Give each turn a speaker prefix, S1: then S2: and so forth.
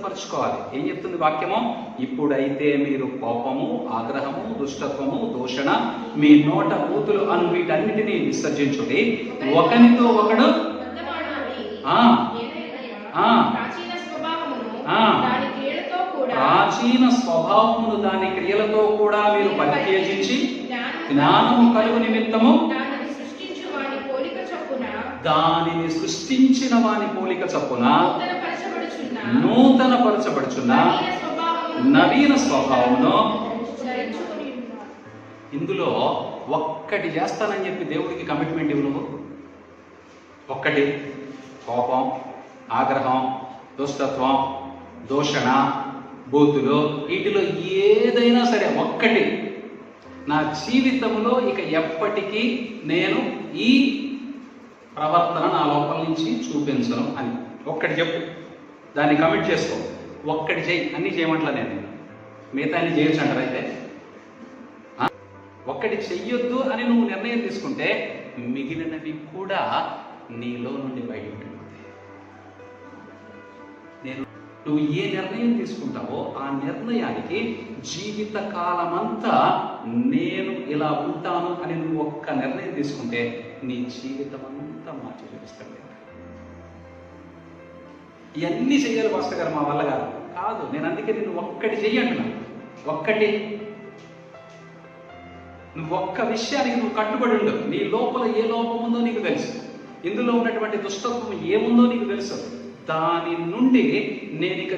S1: సిద్ధపరచుకోవాలి ఏం చెప్తుంది వాక్యము ఇప్పుడైతే మీరు కోపము ఆగ్రహము దుష్టత్వము దూషణ మీ నోట బూతులు అను వీటన్నిటిని విసర్జించుడి ఒకనితో ఒకడు.
S2: ప్రాచీన స్వభావమును. దాని క్రియలతో కూడా
S1: మీరు పరిత్యజించి జ్ఞానము కలుగు నిమిత్తము
S2: దానిని
S1: సృష్టించిన వాని పోలిక చొప్పున
S2: నూతన పరచబడుచున్న నవీన స్వభావమును.
S1: ఇందులో ఒక్కటి చేస్తానని చెప్పి దేవుడికి కమిట్మెంట్ ఇవ్వు నువ్వు. ఒక్కటి కోపం ఆగ్రహం దుష్టత్వం దూషణ బూతులు వీటిలో ఏదైనా సరే ఒక్కటి. నా జీవితంలో ఇక ఎప్పటికీ నేను ఈ ప్రవర్తన నా లోపల నుంచి చూపించను అని. ఒక్కటి చెప్పు. దాన్ని కమిట్ చేసుకో. ఒక్కటి చేయి అన్నీ చేయమంటలా నేను. మిగతా అన్ని చేయొచ్చు అంటారు అయితే? ఒక్కటి చెయ్యొద్దు అని నువ్వు నిర్ణయం తీసుకుంటే మిగిలినవి కూడా నీలో నుండి బయటకు నేను నువ్వు ఏ నిర్ణయం తీసుకుంటావో ఆ నిర్ణయానికి జీవిత కాలమంతా నేను ఇలా ఉంటాను అని నువ్వు ఒక్క నిర్ణయం తీసుకుంటే నీ జీవితం అంతా మార్చి చూపిస్తాడు ఇవన్నీ చేయాలి మాస్టర్ గారు మా వల్ల కాదు. కాదు నేను అందుకే నేను ఒక్కటి చెయ్యంటున్నా ఒక్కటి. నువ్వు ఒక్క విషయానికి నువ్వు కట్టుబడి ఉండు. నీ లోపల ఏ లోపం ఉందో నీకు తెలుసు. ఇందులో ఉన్నటువంటి దుష్టత్వం ఏముందో నీకు తెలుసు. దాని నుండి నేను ఇక